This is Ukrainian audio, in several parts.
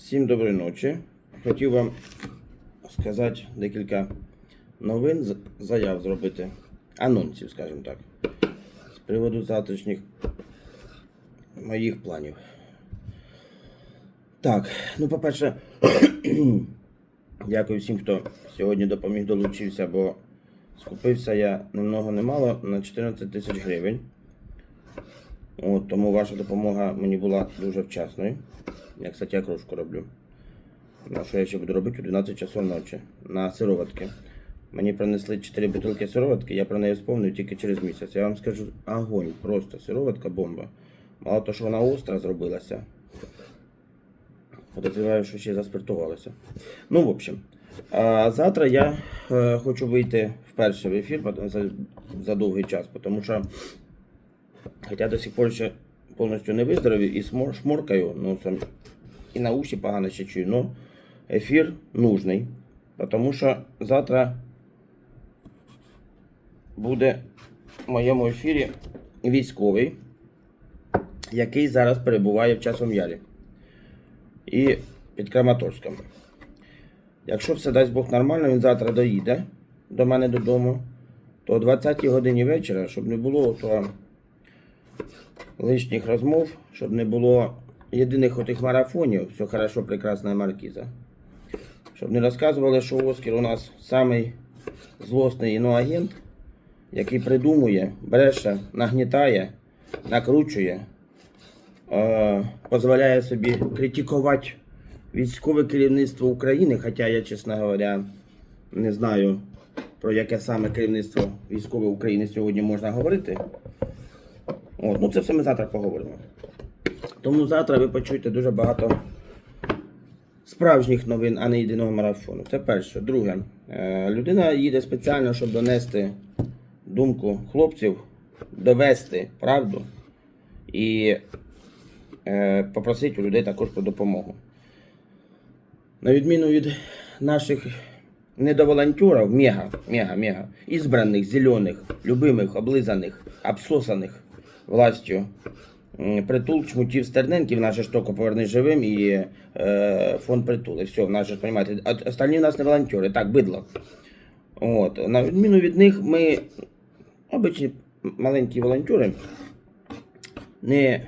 Всім доброї ночі. Хотів вам сказати декілька новин, заяв зробити, анонсів, скажімо так, з приводу завтрашніх моїх планів. Так, ну, по-перше, дякую всім, хто сьогодні допоміг долучився, бо скупився я ні много не мало на 14 тисяч гривень. От, тому ваша допомога мені була дуже вчасною. Я, кстати, окрошку роблю. На що я ще буду робити у 12 часов ночі на сироватки. Мені принесли 4 бутилки сироватки, я про неї вспомнив тільки через місяць. Я вам скажу, огонь, просто сироватка бомба. Мало того, що вона остра зробилася. Подозріваю, що ще й заспиртувалася. Ну, в общем. А завтра я е, хочу вийти вперше в ефір за, за довгий час, тому що Хоча до сих пор ще повністю не виздоровів і смор- шморкаю, ну сам і на уші погано ще чую. Ну, ефір нужний, тому що завтра буде в моєму ефірі військовий, який зараз перебуває в часом ярі і під Краматорськом. Якщо все дасть Бог нормально, він завтра доїде до мене додому, то о 20 годині вечора, щоб не було то лишніх розмов, щоб не було єдиних отих марафонів, все хорошо, прекрасна маркіза. Щоб не розказували, що Оскар у нас самий злосний іноагент, який придумує, бреше, нагнітає, накручує, е, дозволяє собі критикувати військове керівництво України, хоча я, чесно говоря, не знаю, про яке саме керівництво військової України сьогодні можна говорити. От, ну це все ми завтра поговоримо. Тому завтра ви почуєте дуже багато справжніх новин, а не єдиного марафону. Це перше. Друге, е, людина їде спеціально, щоб донести думку хлопців, довести правду і е, попросити у людей також про допомогу. На відміну від наших недоволонтерів, мега, мега, мега, ізбраних, зелених, любимих, облизаних, обсосаних властю притул чмутів Стерненків, наше тільки поверни живим і е, фонд притули. Все, же, розумієте, остальні у нас не волонтери, так, бидло. От. На відміну від них, ми, обичні маленькі волонтери, не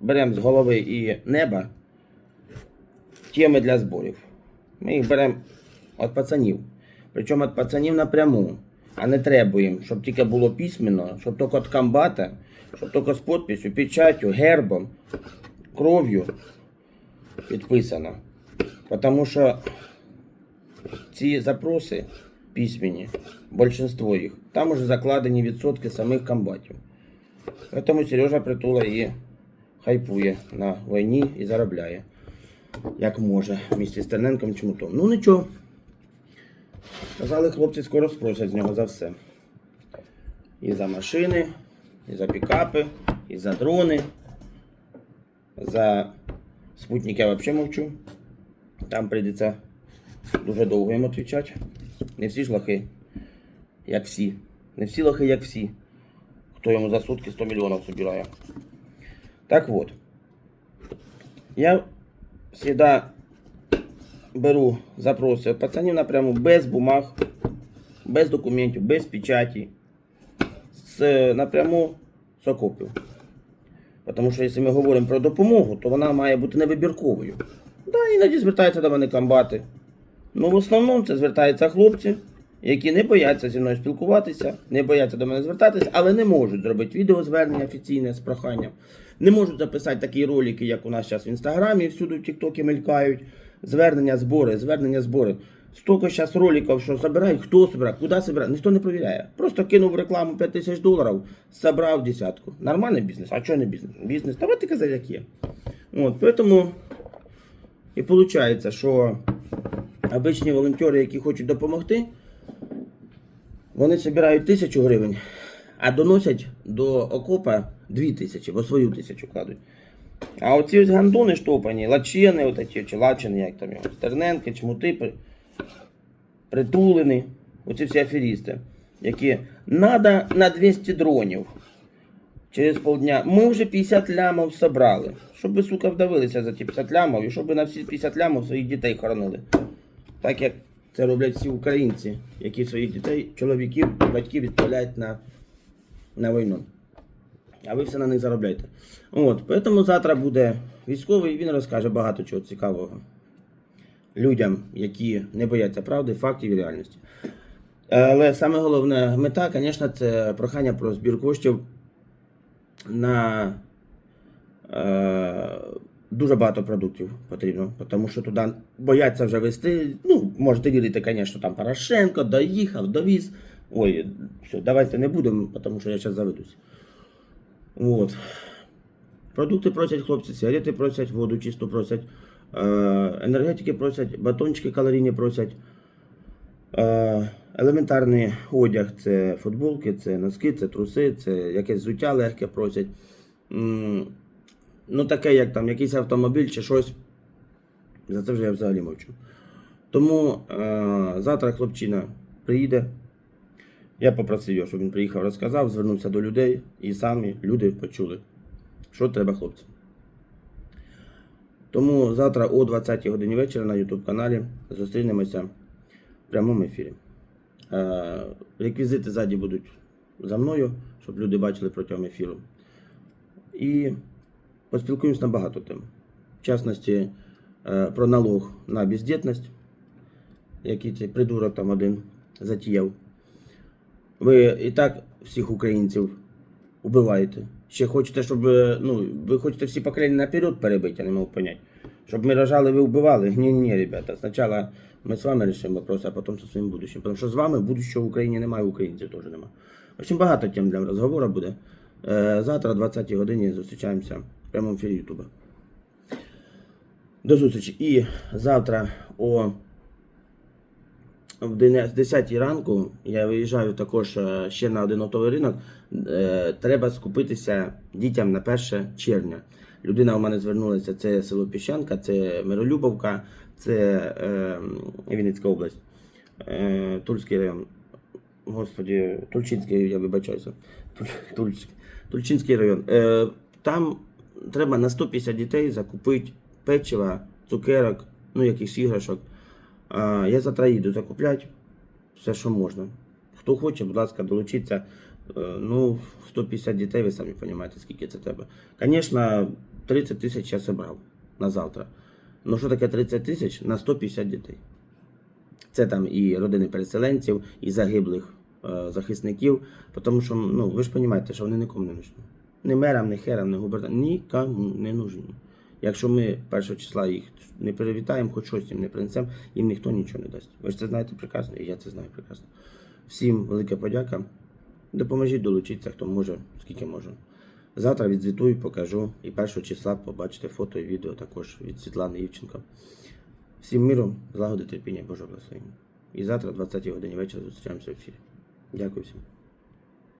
беремо з голови і неба теми для зборів. Ми їх беремо від пацанів. Причому від пацанів напряму. А не требуємо, щоб тільки було письменно, щоб тільки від комбата, щоб тільки з підписю, печаттю, гербом, кров'ю підписано. Тому що ці запроси письмені, більшинство їх, там уже закладені відсотки самих комбатів. Тому Сережа Притула і хайпує на війні і заробляє, як може, місті з Терненком чмутом. Ну нічого. Казали, хлопці скоро спросять з нього за все. І за машини, і за пікапи, і за дрони. За спутник я взагалі мовчу. Там прийдеться дуже довго їм відповідати. Не всі ж лохи, як всі. Не всі лохи, як всі. Хто йому за сутки 100 мільйонів збирає. Так от. Я завжди беру запроси пацанів напряму без бумаг, без документів, без печаті, з, напряму з окопів. Тому що якщо ми говоримо про допомогу, то вона має бути невибірковою. Да, іноді звертаються до мене комбати. Ну, в основному це звертаються хлопці, які не бояться зі мною спілкуватися, не бояться до мене звертатися, але не можуть зробити відеозвернення офіційне з проханням. Не можуть записати такі ролики, як у нас зараз в інстаграмі, всюди в Тіктокі мелькають. Звернення, збори, звернення, збори. Стільки зараз роликів, що забирають, хто збирає, куди збирає, ніхто не перевіряє. Просто кинув рекламу 5 тисяч доларів, забрав десятку. Нормальний бізнес, а чого не бізнес? Бізнес, давайте казати, як є. От, тому і виходить, що обичні волонтери, які хочуть допомогти, вони збирають тисячу гривень, а доносять до окопа дві тисячі, бо свою тисячу кладуть. А оці ось гандони штопані, лачини, от ці, чи лачини, як там його, стерненки, чмути, при- притулини, оці всі аферісти, які надо на 200 дронів. Через полдня. Ми вже 50 лямов собрали. Щоб ви, сука, вдавилися за ті 50 лямов і щоб на всі 50 лямов своїх дітей хоронили. Так як це роблять всі українці, які своїх дітей, чоловіків, батьків відправляють на, на війну. А ви все на них заробляєте. От, тому завтра буде військовий, він розкаже багато чого цікавого людям, які не бояться правди, фактів і реальності. Але саме головна мета, звісно, це прохання про збір коштів на е, дуже багато продуктів потрібно, тому що туди бояться вже вести. Ну, можете вірити, звісно, там Порошенко доїхав, довіз. Ой, все, давайте не будемо, тому що я зараз заведусь. От. Продукти просять хлопці, сигарети просять, воду чисту просять, енергетики просять, батончики калорійні просять. Елементарний одяг це футболки, це носки, це труси, це якесь взуття легке просять. Ну, таке, як там якийсь автомобіль чи щось. За це вже я взагалі мовчу. Тому е, завтра хлопчина приїде. Я попросив його, щоб він приїхав, розказав, звернувся до людей, і самі люди почули, що треба хлопцям. Тому завтра о 20 годині вечора на YouTube каналі зустрінемося в прямому ефірі. Е, Реквізити ззаді будуть за мною, щоб люди бачили протягом ефіру. І поспілкуємось на багато тем. В частності, е, про налог на бездітність, який цей придурок там один затіяв. Ви і так всіх українців убиваєте. Ще хочете, щоб е, ну, ви хочете всі покоління наперед перебити, я не можу поняти. Щоб ми рожали, ви вбивали. Ні, ні, ні, ребята. Спочатку ми з вами рішимо вопрос, а потім зі своїм будущим. Тому що з вами будущого в Україні немає, українців теж немає. Общем, багато тем для розговору буде. Е, Завтра о 20 годині зустрічаємося в прямому ефірі Ютуба. До зустрічі. І завтра о в 10 ранку я виїжджаю також е, ще на один оптовий ринок. Е, Треба скупитися дітям на 1 червня. Людина у мене звернулася, це село Піщанка, це Миролюбовка, це е, Вінницька область, е, Тульський район. Господі, Тульчинський, я вибачаюся. Туль- Тульч- Тульчинський район. Е, там треба на 150 дітей закупити печива, цукерок, ну якихось іграшок. Я завтра їду закупляти все, що можна. Хто хоче, будь ласка, долучіться. Е, Ну, 150 дітей, ви самі розумієте, скільки це треба. Звісно, 30 тисяч я зібрав на завтра. Ну що таке 30 тисяч на 150 дітей? Це там і родини переселенців, і загиблих е, захисників. Тому що, ну, ви ж розумієте, що вони нікому не нужні. Ні мерам, ні херам, ні губернаторам, нікому не нужні. Якщо ми 1 числа їх не привітаємо, хоч щось їм не принесемо, їм ніхто нічого не дасть. Ви ж це знаєте прекрасно, і я це знаю прекрасно. Всім велика подяка. Допоможіть долучитися, хто може, скільки може. Завтра відзвітую, покажу. І 1 числа побачите фото і відео також від Світлани Івченко. Всім миру, злагоди, терпіння, Божого благословення. І завтра, о 20 годині вечора, зустрічаємося в ефірі. Дякую всім.